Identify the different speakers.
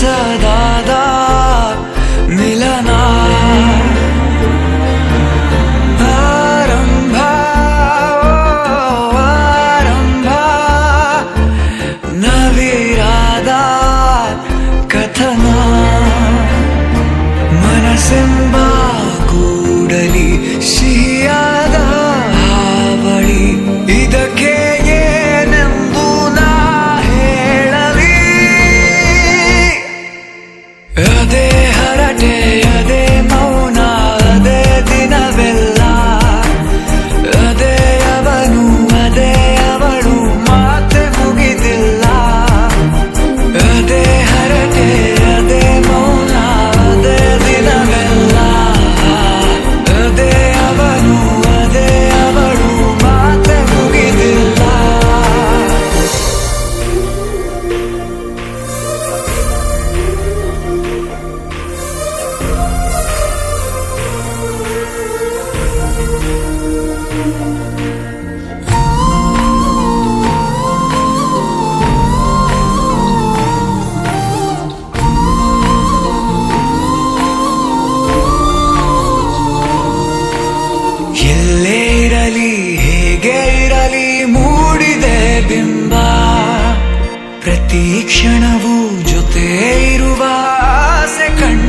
Speaker 1: sada ಎಲ್ಲೇರಲಿ ಹೇಗೆ ಇರಲಿ ಮೂಡಿದೆ ಬಿಂಬ. ಪ್ರತಿ ಕ್ಷಣವೂ ಜೊತೆ ಇರುವ ಸೆಕಂಡ್